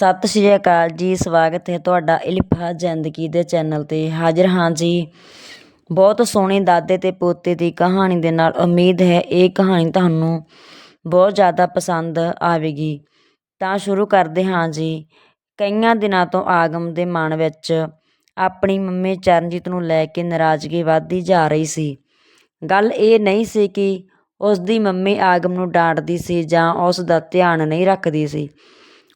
ਸਤਿ ਸ਼੍ਰੀ ਅਕਾਲ ਜੀ, ਸਵਾਗਤ ਹੈ ਤੁਹਾਡਾ ਇਲਫਾ ਜ਼ਿੰਦਗੀ ਦੇ ਚੈਨਲ 'ਤੇ। ਹਾਜ਼ਰ ਹਾਂ ਜੀ, ਬਹੁਤ ਸੋਹਣੇ ਦਾਦੇ ਤੇ ਪੋਤੇ ਦੀ ਕਹਾਣੀ ਦੇ ਨਾਲ। ਉਮੀਦ ਹੈ ਇਹ ਕਹਾਣੀ ਤੁਹਾਨੂੰ ਬਹੁਤ ਜ਼ਿਆਦਾ ਪਸੰਦ ਆਵੇਗੀ। ਤਾਂ ਸ਼ੁਰੂ ਕਰਦੇ ਹਾਂ ਜੀ। ਕਈਆਂ ਦਿਨਾਂ ਤੋਂ ਆਗਮ ਦੇ ਮਨ ਵਿੱਚ ਆਪਣੀ ਮੰਮੀ ਚਰਨਜੀਤ ਨੂੰ ਲੈ ਕੇ ਨਾਰਾਜ਼ਗੀ ਵੱਧਦੀ ਜਾ ਰਹੀ ਸੀ। ਗੱਲ ਇਹ ਨਹੀਂ ਸੀ ਕਿ ਉਸ ਦੀ ਮੰਮੀ ਆਗਮ ਨੂੰ ਡਾਂਟਦੀ ਸੀ ਜਾਂ ਉਸ ਦਾ ਧਿਆਨ ਨਹੀਂ ਰੱਖਦੀ ਸੀ।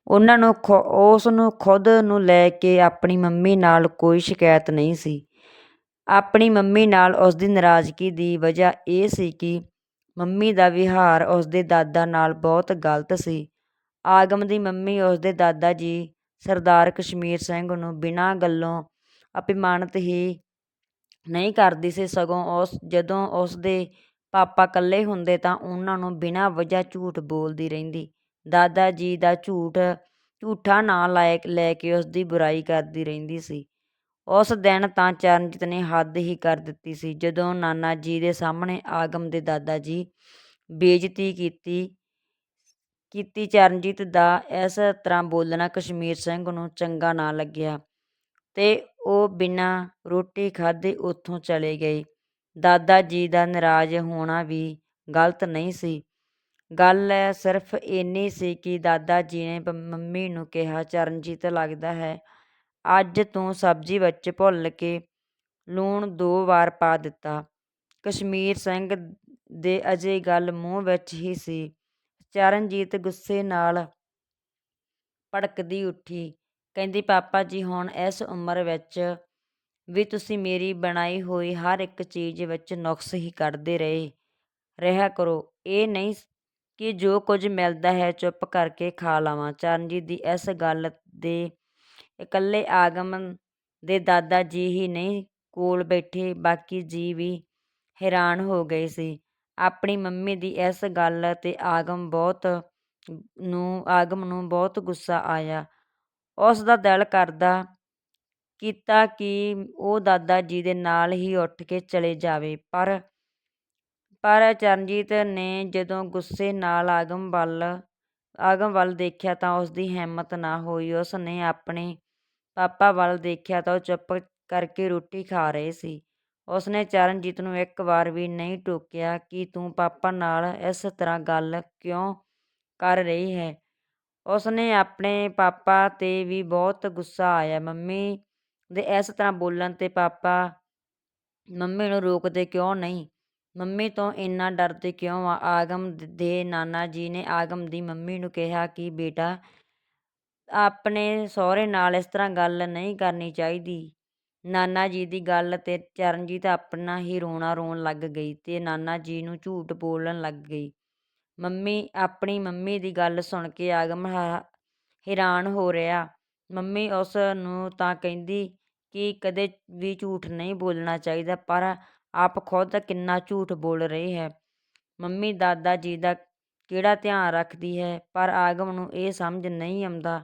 ਉਹਨਾਂ ਨੂੰ ਉਸ ਨੂੰ ਖੁਦ ਨੂੰ ਲੈ ਕੇ ਆਪਣੀ ਮੰਮੀ ਨਾਲ ਕੋਈ ਸ਼ਿਕਾਇਤ ਨਹੀਂ ਸੀ। ਆਪਣੀ ਮੰਮੀ ਨਾਲ ਉਸ ਦੀ ਨਾਰਾਜ਼ਗੀ ਦੀ ਵਜ੍ਹਾ ਇਹ ਸੀ ਕਿ ਮੰਮੀ ਦਾ ਵਿਹਾਰ ਉਸ ਦੇ ਦਾਦਾ ਨਾਲ ਬਹੁਤ ਗਲਤ ਸੀ। ਆਗਮ ਦੀ ਮੰਮੀ ਉਸ ਦੇ ਦਾਦਾ ਜੀ, ਸਰਦਾਰ ਕਸ਼ਮੀਰ ਸਿੰਘ ਨੂੰ ਬਿਨਾਂ ਗੱਲੋਂ ਅਪਮਾਨਿਤ ਹੀ ਨਹੀਂ ਕਰਦੀ ਸੀ, ਸਗੋਂ ਉਸ, ਜਦੋਂ ਉਸ ਦੇ ਪਾਪਾ ਇਕੱਲੇ ਹੁੰਦੇ ਤਾਂ ਉਹਨਾਂ ਨੂੰ ਬਿਨਾਂ ਵਜ੍ਹਾ ਝੂਠ ਬੋਲਦੀ ਰਹਿੰਦੀ। ਦਾਦਾ ਜੀ ਦਾ ਝੂਠ, ਝੂਠਾ ਨਾਂ ਲਾਇਕ ਲੈ ਕੇ ਉਸ ਦੀ ਬੁਰਾਈ ਕਰਦੀ ਰਹਿੰਦੀ ਸੀ। ਉਸ ਦਿਨ ਤਾਂ ਚਰਨਜੀਤ ਨੇ ਹੱਦ ਹੀ ਕਰ ਦਿੱਤੀ ਸੀ। ਜਦੋਂ ਨਾਨਾ ਜੀ ਦੇ ਸਾਹਮਣੇ ਆਗਮ ਦੇ ਦਾਦਾ ਜੀ ਬੇਇੱਜ਼ਤੀ ਕੀਤੀ ਕੀਤੀ ਚਰਨਜੀਤ ਦਾ, ਇਸ ਤਰ੍ਹਾਂ ਬੋਲਣਾ ਕਸ਼ਮੀਰ ਸਿੰਘ ਨੂੰ ਚੰਗਾ ਨਾ ਲੱਗਿਆ ਤੇ ਉਹ ਬਿਨਾਂ ਰੋਟੀ ਖਾਧੇ ਉੱਥੋਂ ਚਲੇ ਗਏ। ਦਾਦਾ ਜੀ ਦਾ ਨਾਰਾਜ਼ ਹੋਣਾ ਵੀ ਗਲਤ ਨਹੀਂ ਸੀ। ਗੱਲ ਸਿਰਫ ਇੰਨੀ ਸੀ ਕਿ ਦਾਦਾ ਜੀ ਨੇ ਮੰਮੀ ਨੂੰ ਕਿਹਾ, ਚਰਨਜੀਤ ਲੱਗਦਾ ਹੈ। ਅੱਜ ਤੂੰ ਸਬਜ਼ੀ ਵਿੱਚ ਭੁੱਲ ਕੇ ਲੂਣ ਦੋ ਵਾਰ ਪਾ ਦਿੱਤਾ। ਕਸ਼ਮੀਰ ਸਿੰਘ ਦੇ ਅਜੇ ਗੱਲ ਮੂੰਹ ਵਿੱਚ ਹੀ ਸੀ। ਚਰਨਜੀਤ ਗੁੱਸੇ ਨਾਲ ਭੜਕਦੀ ਉੱਠੀ। ਕਹਿੰਦੀ, ਪਾਪਾ ਜੀ, ਹੁਣ ਇਸ ਉਮਰ ਵਿੱਚ ਵੀ ਤੁਸੀਂ ਮੇਰੀ ਬਣਾਈ ਹੋਈ ਹਰ ਇੱਕ ਚੀਜ਼ ਵਿੱਚ ਨੁਕਸ ਹੀ ਕੱਢਦੇ ਰਹੇ। ਰਿਹਾ ਕਰੋ। ਇਹ ਨਹੀਂ ਕਿ ਜੋ ਕੁਝ ਮਿਲਦਾ ਹੈ ਚੁੱਪ ਕਰਕੇ ਖਾ ਲਵਾਂ। ਚਰਨਜੀਤ ਦੀ ਇਸ ਗੱਲ ਦੇ ਇਕੱਲੇ ਆਗਮ ਦੇ ਦਾਦਾ ਜੀ ਹੀ ਨਹੀਂ, ਕੋਲ ਬੈਠੇ ਬਾਕੀ ਜੀ ਵੀ ਹੈਰਾਨ ਹੋ ਗਏ ਸੀ। ਆਪਣੀ ਮੰਮੀ ਦੀ ਇਸ ਗੱਲ ਤੇ ਆਗਮ ਬਹੁਤ ਨੂੰ, ਆਗਮ ਨੂੰ ਬਹੁਤ ਗੁੱਸਾ ਆਇਆ। ਉਸ ਦਾ ਦਿਲ ਕਰਦਾ ਕੀਤਾ ਕਿ ਉਹ ਦਾਦਾ ਜੀ ਦੇ ਨਾਲ ਹੀ ਉੱਠ ਕੇ ਚਲੇ ਜਾਵੇ, ਪਰ ਪਰ ਚਰਨਜੀਤ ਨੇ ਜਦੋਂ ਗੁੱਸੇ ਨਾਲ ਆਗਮ ਵੱਲ ਆਗਮ ਵੱਲ ਦੇਖਿਆ ਤਾਂ ਉਸ ਦੀ ਹਿੰਮਤ ਨਾ ਹੋਈ। ਉਸ ਨੇ ਆਪਣੇ ਪਾਪਾ ਵੱਲ ਦੇਖਿਆ ਤਾਂ ਉਹ ਚੁੱਪ ਕਰਕੇ ਰੋਟੀ ਖਾ ਰਹੇ ਸੀ। ਉਸ ਨੇ ਚਰਨਜੀਤ ਨੂੰ ਇੱਕ ਵਾਰ ਵੀ ਨਹੀਂ ਟੋਕਿਆ ਕਿ ਤੂੰ ਪਾਪਾ ਨਾਲ ਇਸ ਤਰ੍ਹਾਂ ਗੱਲ ਕਿਉਂ ਕਰ ਰਹੀ ਹੈ। ਉਸ ਨੇ ਆਪਣੇ ਪਾਪਾ 'ਤੇ ਵੀ ਬਹੁਤ ਗੁੱਸਾ ਆਇਆ। ਮੰਮੀ ਦੇ ਇਸ ਤਰ੍ਹਾਂ ਬੋਲਣ 'ਤੇ ਪਾਪਾ ਮੰਮੀ ਨੂੰ ਰੋਕਦੇ ਕਿਉਂ ਨਹੀਂ? ਮੰਮੀ ਤੋਂ ਇੰਨਾ ਡਰਦੇ ਕਿਉਂ ਆ? ਆਗਮ ਦੇ ਨਾਨਾ ਜੀ ਨੇ ਆਗਮ ਦੀ ਮੰਮੀ ਨੂੰ ਕਿਹਾ ਕਿ ਬੇਟਾ, ਆਪਣੇ ਸਹੁਰੇ ਨਾਲ ਇਸ ਤਰ੍ਹਾਂ ਗੱਲ ਨਹੀਂ ਕਰਨੀ ਚਾਹੀਦੀ। ਨਾਨਾ ਜੀ ਦੀ ਗੱਲ 'ਤੇ ਚਰਨਜੀਤ ਆਪਣਾ ਹੀ ਰੋਣਾ ਰੋਣ ਲੱਗ ਗਈ ਤੇ ਨਾਨਾ ਜੀ ਨੂੰ ਝੂਠ ਬੋਲਣ ਲੱਗ ਗਈ। ਮੰਮੀ, ਆਪਣੀ ਮੰਮੀ ਦੀ ਗੱਲ ਸੁਣ ਕੇ ਆਗਮ ਹੈਰਾਨ ਹੋ ਰਿਹਾ। ਮੰਮੀ ਉਸ ਨੂੰ ਤਾਂ ਕਹਿੰਦੀ ਕਿ ਕਦੇ ਵੀ ਝੂਠ ਨਹੀਂ ਬੋਲਣਾ ਚਾਹੀਦਾ, ਪਰ ਆਪ ਖੁਦ ਕਿੰਨਾ ਝੂਠ ਬੋਲ ਰਹੀ ਹੈ। ਮੰਮੀ, ਦਾਦਾ ਜੀ ਦਾ ਕਿਹੜਾ ਧਿਆਨ ਰੱਖਦੀ ਹੈ? ਪਰ ਆਗਮ ਨੂੰ ਇਹ ਸਮਝ ਨਹੀਂ ਆਉਂਦਾ।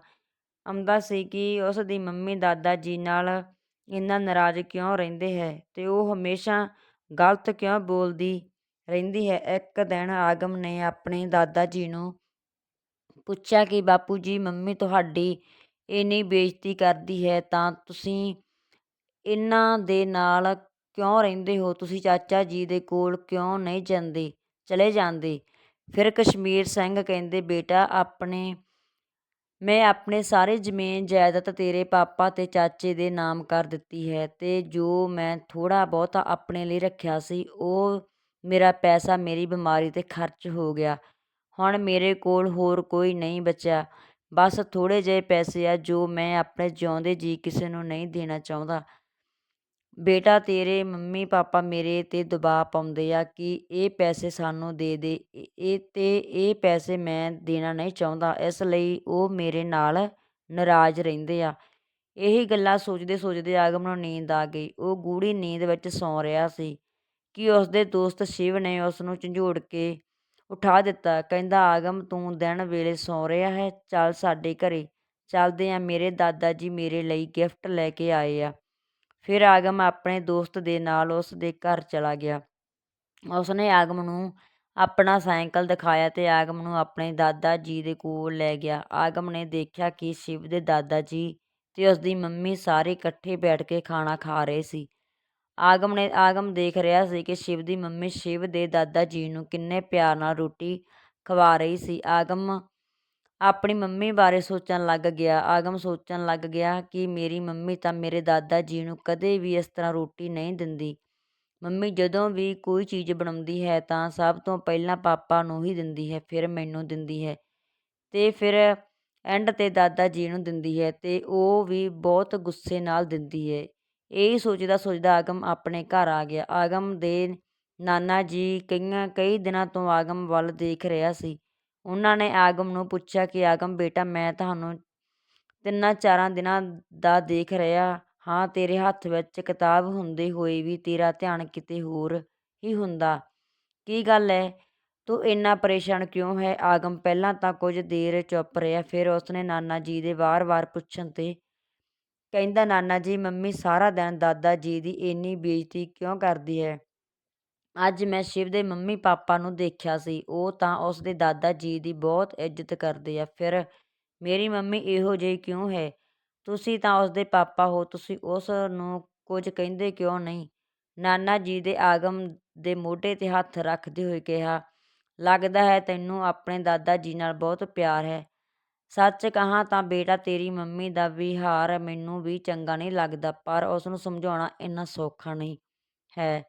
ਆਉਂਦਾ ਸੀ ਕਿ ਉਸ ਦੀ ਮੰਮੀ, ਦਾਦਾ ਜੀ ਨਾਲ ਇੰਨਾ ਨਾਰਾਜ਼ ਕਿਉਂ ਰਹਿੰਦੇ ਹੈ ਤੇ ਉਹ ਹਮੇਸ਼ਾ ਗਲਤ ਕਿਉਂ ਬੋਲਦੀ ਰਹਿੰਦੀ ਹੈ? ਇੱਕ ਦਿਨ ਆਗਮ ਨੇ ਆਪਣੇ ਦਾਦਾ ਜੀ ਨੂੰ ਪੁੱਛਿਆ ਕਿ, ਬਾਪੂ ਜੀ, ਮੰਮੀ ਤੁਹਾਡੀ ਇੰਨੀ ਬੇਇੱਜ਼ਤੀ ਕਰਦੀ ਹੈ ਤਾਂ ਤੁਸੀਂ ਇਹਨਾਂ ਦੇ ਨਾਲ ਕਿਉਂ ਰਹਿੰਦੇ ਹੋ? ਤੁਸੀਂ ਚਾਚਾ ਜੀ ਦੇ ਕੋਲ ਕਿਉਂ ਨਹੀਂ ਜਾਂਦੇ? ਚਲੇ ਜਾਂਦੇ। ਫਿਰ ਕਸ਼ਮੀਰ ਸਿੰਘ ਕਹਿੰਦੇ, ਬੇਟਾ, ਆਪਣੇ, ਮੈਂ ਆਪਣੇ ਸਾਰੇ ਜ਼ਮੀਨ, ਜਾਇਦਾਦ ਤੇਰੇ ਪਾਪਾ ਤੇ ਚਾਚੇ ਦੇ ਨਾਮ ਕਰ ਦਿੱਤੀ ਹੈ ਤੇ ਜੋ ਮੈਂ ਥੋੜਾ ਬਹੁਤਾ ਆਪਣੇ ਲਈ ਰੱਖਿਆ ਸੀ, ਉਹ ਮੇਰਾ ਪੈਸਾ ਮੇਰੀ ਬਿਮਾਰੀ ਤੇ ਖਰਚ ਹੋ ਗਿਆ। ਹੁਣ ਮੇਰੇ ਕੋਲ ਹੋਰ ਕੋਈ ਨਹੀਂ ਬਚਿਆ। ਬਸ ਥੋੜੇ ਜਿਹੇ ਪੈਸੇ ਆ ਜੋ ਮੈਂ ਆਪਣੇ ਜਿਉਂਦੇ ਜੀ ਕਿਸੇ ਨੂੰ ਨਹੀਂ ਦੇਣਾ ਚਾਹੁੰਦਾ। ਬੇਟਾ ਤੇਰੇ, ਮੰਮੀ, ਪਾਪਾ ਮੇਰੇ 'ਤੇ ਦਬਾਅ ਪਾਉਂਦੇ ਆ ਕਿ ਇਹ ਪੈਸੇ ਸਾਨੂੰ ਦੇ ਦੇ। ਇਹ ਤੇ ਇਹ ਪੈਸੇ ਮੈਂ ਦੇਣਾ ਨਹੀਂ ਚਾਹੁੰਦਾ। ਇਸ ਲਈ ਉਹ ਮੇਰੇ ਨਾਲ ਨਾਰਾਜ਼ ਰਹਿੰਦੇ ਆ। ਇਹੀ ਗੱਲਾਂ ਸੋਚਦੇ ਸੋਚਦੇ ਆਗਮ ਨੂੰ ਨੀਂਦ ਆ ਗਈ। ਉਹ ਗੂੜੀ ਨੀਂਦ ਵਿੱਚ ਸੌਂ ਰਿਹਾ ਸੀ ਕਿ ਉਸ ਦੇ ਦੋਸਤ ਸ਼ਿਵ ਨੇ ਉਸ ਨੂੰ ਝੰਜੋੜ ਕੇ ਉਠਾ ਦਿੱਤਾ। ਕਹਿੰਦਾ, ਆਗਮ, ਤੂੰ ਦਿਨ ਵੇਲੇ ਸੌਂ ਰਿਹਾ ਹੈ। ਚੱਲ ਸਾਡੇ ਘਰੇ। ਚੱਲਦੇ ਆ। ਮੇਰੇ ਦਾਦਾ ਜੀ ਮੇਰੇ ਲਈ ਗਿਫਟ ਲੈ ਕੇ ਆਏ ਆ। ਫਿਰ ਆਗਮ ਆਪਣੇ ਦੋਸਤ ਦੇ ਨਾਲ ਉਸ ਦੇ ਘਰ ਚਲਾ ਗਿਆ। ਉਸ ਨੇ ਆਗਮ ਨੂੰ ਆਪਣਾ ਸਾਈਕਲ ਦਿਖਾਇਆ ਤੇ ਆਗਮ ਨੂੰ ਆਪਣੇ ਦਾਦਾ ਜੀ ਦੇ ਕੋਲ ਲੈ ਗਿਆ। ਆਗਮ ਨੇ ਦੇਖਿਆ ਕਿ ਸ਼ਿਵ ਦੇ ਦਾਦਾ ਜੀ ਤੇ ਉਸਦੀ ਮੰਮੀ ਸਾਰੇ ਇਕੱਠੇ ਬੈਠ ਕੇ ਖਾਣਾ ਖਾ ਰਹੇ ਸੀ। ਆਗਮ ਨੇ, ਆਗਮ ਦੇਖ ਰਿਹਾ ਸੀ ਕਿ ਸ਼ਿਵ ਦੀ ਮੰਮੀ ਸ਼ਿਵ ਦੇ ਦਾਦਾ ਜੀ ਨੂੰ ਕਿੰਨੇ ਪਿਆਰ ਨਾਲ ਰੋਟੀ ਖਵਾ ਰਹੀ ਸੀ। ਆਗਮ ਆਪਣੀ ਮੰਮੀ ਬਾਰੇ ਸੋਚਣ ਲੱਗ ਗਿਆ, ਆਗਮ ਸੋਚਣ ਲੱਗ ਗਿਆ ਕਿ ਮੇਰੀ ਮੰਮੀ ਤਾਂ ਮੇਰੇ ਦਾਦਾ ਜੀ ਨੂੰ ਕਦੇ ਵੀ ਇਸ ਤਰ੍ਹਾਂ ਰੋਟੀ ਨਹੀਂ ਦਿੰਦੀ। ਮੰਮੀ ਜਦੋਂ ਵੀ ਕੋਈ ਚੀਜ਼ ਬਣਾਉਂਦੀ ਹੈ ਤਾਂ ਸਭ ਤੋਂ ਪਹਿਲਾਂ ਪਾਪਾ ਨੂੰ ਹੀ ਦਿੰਦੀ ਹੈ, ਫਿਰ ਮੈਨੂੰ ਦਿੰਦੀ ਹੈ ਤੇ ਫਿਰ ਐਂਡ ਤੇ ਦਾਦਾ ਜੀ ਨੂੰ ਦਿੰਦੀ ਹੈ ਤੇ ਉਹ ਵੀ ਬਹੁਤ ਗੁੱਸੇ ਨਾਲ ਦਿੰਦੀ ਹੈ। ਇਹ ਸੋਚਦਾ ਸੋਚਦਾ ਆਗਮ ਆਪਣੇ ਘਰ ਆ ਗਿਆ। ਆਗਮ ਦੇ ਨਾਨਾ ਜੀ ਕਈਆਂ, ਕਈ ਦਿਨਾਂ ਤੋਂ ਆਗਮ ਵੱਲ ਦੇਖ ਰਿਹਾ ਸੀ। ਉਹਨਾਂ ਨੇ ਆਗਮ ਨੂੰ ਪੁੱਛਿਆ ਕਿ, ਆਗਮ, ਬੇਟਾ, ਮੈਂ ਤੁਹਾਨੂੰ ਤਿੰਨਾਂ ਚਾਰਾਂ ਦਿਨਾਂ ਦਾ ਦੇਖ ਰਿਹਾ ਹਾਂ, ਤੇਰੇ ਹੱਥ ਵਿੱਚ ਕਿਤਾਬ ਹੁੰਦੇ ਹੋਏ ਵੀ ਤੇਰਾ ਧਿਆਨ ਕਿਤੇ ਹੋਰ ਹੀ ਹੁੰਦਾ। ਕੀ ਗੱਲ ਹੈ ਤੂੰ ਇੰਨਾ ਪਰੇਸ਼ਾਨ ਕਿਉਂ ਹੈ ਆਗਮ ਪਹਿਲਾਂ ਤਾਂ ਕੁਝ ਦੇਰ ਚੁੱਪ ਰਿਹਾ, ਫਿਰ ਉਸਨੇ ਨਾਨਾ ਜੀ ਦੇ ਵਾਰ-ਵਾਰ ਪੁੱਛਣ ਤੇ ਕਹਿੰਦਾ, ਨਾਨਾ ਜੀ, ਮੰਮੀ, ਸਾਰਾ ਦਿਨ ਦਾਦਾ ਜੀ ਦੀ ਇੰਨੀ ਬੇਇੱਜ਼ਤੀ ਕਿਉਂ ਕਰਦੀ ਹੈ? ਅੱਜ ਮੈਂ ਸ਼ਿਵ ਦੇ ਮੰਮੀ ਪਾਪਾ ਨੂੰ ਦੇਖਿਆ ਸੀ, ਉਹ ਤਾਂ ਉਸਦੇ ਦਾਦਾ ਜੀ ਦੀ ਬਹੁਤ ਇੱਜ਼ਤ ਕਰਦੇ ਆ, ਫਿਰ ਮੇਰੀ ਮੰਮੀ ਇਹੋ ਜਿਹੀ ਕਿਉਂ ਹੈ? ਤੁਸੀਂ ਤਾਂ ਉਸਦੇ ਪਾਪਾ ਹੋ, ਤੁਸੀਂ ਉਸ ਨੂੰ ਕੁਝ ਕਹਿੰਦੇ ਕਿਉਂ ਨਹੀਂ? ਨਾਨਾ ਜੀ ਦੇ ਆਗਮ ਦੇ ਮੋਢੇ ਤੇ ਹੱਥ ਰੱਖਦੇ ਹੋਏ ਕਿਹਾ, ਲੱਗਦਾ ਹੈ ਤੈਨੂੰ ਆਪਣੇ ਦਾਦਾ ਜੀ ਨਾਲ ਬਹੁਤ ਪਿਆਰ ਹੈ। ਸੱਚ ਕਹਾਂ ਤਾਂ ਬੇਟਾ ਤੇਰੀ ਮੰਮੀ ਦਾ ਵਿਹਾਰ ਮੈਨੂੰ ਵੀ ਚੰਗਾ ਨਹੀਂ ਲੱਗਦਾ, ਪਰ ਉਸ ਨੂੰ ਸਮਝਾਉਣਾ ਇੰਨਾ ਸੌਖਾ ਨਹੀਂ ਹੈ।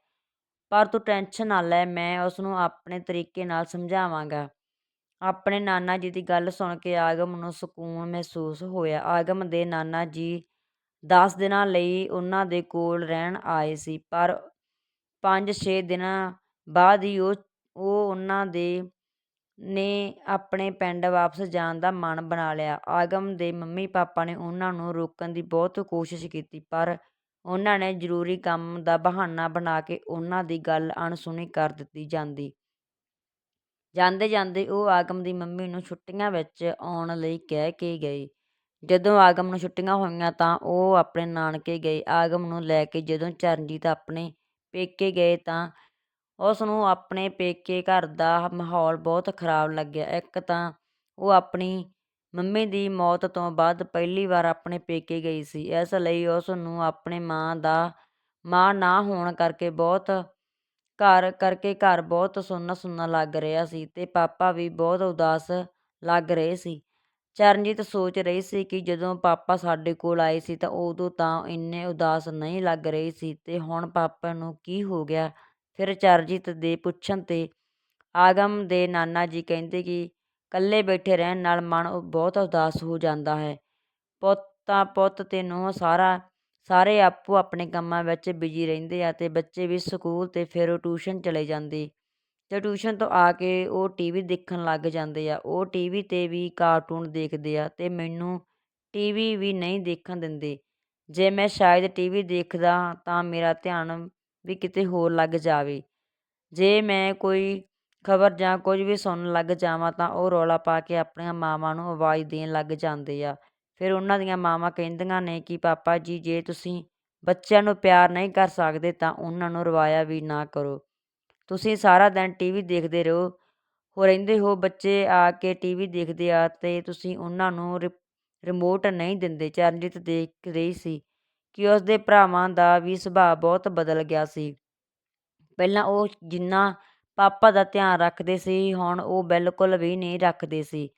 ਪਰ ਤੂੰ ਟੈਨਸ਼ਨ ਨਾ ਲੈ, ਮੈਂ ਉਸ ਨੂੰ ਆਪਣੇ ਤਰੀਕੇ ਨਾਲ ਸਮਝਾਵਾਂਗਾ। ਆਪਣੇ ਨਾਨਾ ਜੀ ਦੀ ਗੱਲ ਸੁਣ ਕੇ ਆਗਮ ਨੂੰ ਸਕੂਨ ਮਹਿਸੂਸ ਹੋਇਆ। ਆਗਮ ਦੇ ਨਾਨਾ ਜੀ 10 ਦਿਨਾਂ ਲਈ ਉਹਨਾਂ ਦੇ ਕੋਲ ਰਹਿਣ ਆਏ ਸੀ, ਪਰ 5-6 ਦਿਨਾਂ ਬਾਅਦ ਹੀ ਉਹ ਉਹ ਉਹਨਾਂ ਦੇ, ਨੇ ਆਪਣੇ ਪਿੰਡ ਵਾਪਸ ਜਾਣ ਦਾ ਮਨ ਬਣਾ ਲਿਆ। ਆਗਮ ਦੇ ਮੰਮੀ ਪਾਪਾ ਨੇ ਉਹਨਾਂ ਨੂੰ ਰੋਕਣ ਦੀ ਬਹੁਤ ਕੋਸ਼ਿਸ਼ ਕੀਤੀ, ਪਰ ਉਹਨਾਂ ਨੇ ਜ਼ਰੂਰੀ ਕੰਮ ਦਾ ਬਹਾਨਾ ਬਣਾ ਕੇ ਉਹਨਾਂ ਦੀ ਗੱਲ ਅਣਸੁਣੀ ਕਰ ਦਿੱਤੀ ਜਾਂਦੀ। ਜਾਂਦੇ ਜਾਂਦੇ ਉਹ ਆਗਮ ਦੀ ਮੰਮੀ ਨੂੰ ਛੁੱਟੀਆਂ ਵਿੱਚ ਆਉਣ ਲਈ ਕਹਿ ਕੇ ਗਏ ਜਦੋਂ ਆਗਮ ਨੂੰ ਛੁੱਟੀਆਂ ਹੋਈਆਂ ਤਾਂ ਉਹ ਆਪਣੇ ਨਾਨਕੇ ਗਏ ਆਗਮ ਨੂੰ ਲੈ ਕੇ ਜਦੋਂ ਚਰਨਜੀਤ ਆਪਣੇ ਪੇਕੇ ਗਏ ਤਾਂ ਉਸ ਨੂੰ ਆਪਣੇ ਪੇਕੇ ਘਰ ਦਾ ਮਾਹੌਲ ਬਹੁਤ ਖਰਾਬ ਲੱਗਿਆ। ਇੱਕ ਤਾਂ ਉਹ ਆਪਣੀ ਮੰਮੀ ਦੀ ਮੌਤ ਤੋਂ ਬਾਅਦ ਪਹਿਲੀ ਵਾਰ ਆਪਣੇ ਪੇਕੇ ਗਈ ਸੀ। ਇਸ ਲਈ ਉਸ ਨੂੰ ਆਪਣੇ ਮਾਂ ਦਾ, ਮਾਂ ਨਾ ਹੋਣ ਕਰਕੇ ਬਹੁਤ ਘਰ, ਕਰਕੇ ਘਰ ਬਹੁਤ ਸੁੰਨਾ ਸੁੰਨਾ ਲੱਗ ਰਿਹਾ ਸੀ ਤੇ ਪਾਪਾ ਵੀ ਬਹੁਤ ਉਦਾਸ ਲੱਗ ਰਹੇ ਸੀ। ਚਰਨਜੀਤ ਸੋਚ ਰਹੀ ਸੀ ਕਿ ਜਦੋਂ ਪਾਪਾ ਸਾਡੇ ਕੋਲ ਆਏ ਸੀ ਤਾਂ ਉਦੋਂ ਤਾਂ ਇੰਨੇ ਉਦਾਸ ਨਹੀਂ ਲੱਗ ਰਹੇ ਸੀ ਤੇ ਹੁਣ ਪਾਪਾ ਨੂੰ ਕੀ ਹੋ ਗਿਆ? ਫਿਰ ਚਰਨਜੀਤ ਦੇ ਪੁੱਛਣ ਤੇ ਆਗਮ ਦੇ ਨਾਨਾ ਜੀ ਕਹਿੰਦੇ ਕਿ ਇਕੱਲੇ ਬੈਠੇ ਰਹਿਣ ਨਾਲ ਮਨ ਬਹੁਤ ਉਦਾਸ ਹੋ ਜਾਂਦਾ ਹੈ। ਪੁੱਤਾਂ, ਪੁੱਤ ਤੇ ਨੂੰਹ ਸਾਰਾ, ਸਾਰੇ ਆਪੋ ਆਪਣੇ ਕੰਮਾਂ ਵਿੱਚ ਬਿਜ਼ੀ ਰਹਿੰਦੇ ਆ ਅਤੇ ਬੱਚੇ ਵੀ ਸਕੂਲ ਤੇ ਫਿਰ ਉਹ ਟਿਊਸ਼ਨ ਚਲੇ ਜਾਂਦੇ। ਤੇ ਟਿਊਸ਼ਨ ਤੋਂ ਆ ਕੇ ਉਹ ਟੀ ਵੀ ਦੇਖਣ ਲੱਗ ਜਾਂਦੇ ਆ, ਉਹ ਟੀ ਵੀ ਤੇ ਵੀ ਕਾਰਟੂਨ ਦੇਖਦੇ ਆ ਅਤੇ ਮੈਨੂੰ ਟੀ ਵੀ ਨਹੀਂ ਦੇਖਣ ਦਿੰਦੇ। ਜੇ ਮੈਂ ਸ਼ਾਇਦ ਟੀ ਵੀ ਦੇਖਦਾ ਤਾਂ ਮੇਰਾ ਧਿਆਨ ਵੀ ਕਿਤੇ ਹੋਰ ਲੱਗ ਜਾਵੇ। ਜੇ ਮੈਂ ਕੋਈ ਖਬਰ ਜਾਂ ਕੁਝ ਵੀ ਸੁਣਨ ਲੱਗ ਜਾਵਾਂ ਤਾਂ ਉਹ ਰੌਲਾ ਪਾ ਕੇ ਆਪਣੀਆਂ ਮਾਵਾਂ ਨੂੰ ਆਵਾਜ਼ ਦੇਣ ਲੱਗ ਜਾਂਦੇ ਆ। ਫਿਰ ਉਹਨਾਂ ਦੀਆਂ ਮਾਵਾਂ ਕਹਿੰਦੀਆਂ ਨੇ ਕਿ, ਪਾਪਾ ਜੀ, ਜੇ ਤੁਸੀਂ ਬੱਚਿਆਂ ਨੂੰ ਪਿਆਰ ਨਹੀਂ ਕਰ ਸਕਦੇ ਤਾਂ ਉਹਨਾਂ ਨੂੰ ਰਵਾਇਆ ਵੀ ਨਾ ਕਰੋ। ਤੁਸੀਂ ਸਾਰਾ ਦਿਨ ਟੀਵੀ ਦੇਖਦੇ ਰਹੋ। ਹੋ ਰਹਿੰਦੇ ਹੋ ਬੱਚੇ ਆ ਕੇ ਟੀਵੀ ਦੇਖਦੇ ਆ ਤੇ ਤੁਸੀਂ ਉਹਨਾਂ ਨੂੰ ਰਿਮੋਟ ਨਹੀਂ ਦਿੰਦੇ। ਚਰਨਜੀਤ ਦੇਖ ਰਹੀ ਸੀ ਕਿ ਉਸ ਦੇ ਭਰਾਵਾਂ ਦਾ ਵੀ ਸੁਭਾਅ ਬਹੁਤ ਬਦਲ ਗਿਆ ਸੀ। ਪਹਿਲਾਂ ਉਹ ਜਿੰਨਾ ਪਾਪਾ ਦਾ ਧਿਆਨ ਰੱਖਦੇ ਸੀ, ਹੁਣ ਉਹ ਬਿਲਕੁਲ ਵੀ ਨਹੀਂ ਰੱਖਦੇ ਸੀ।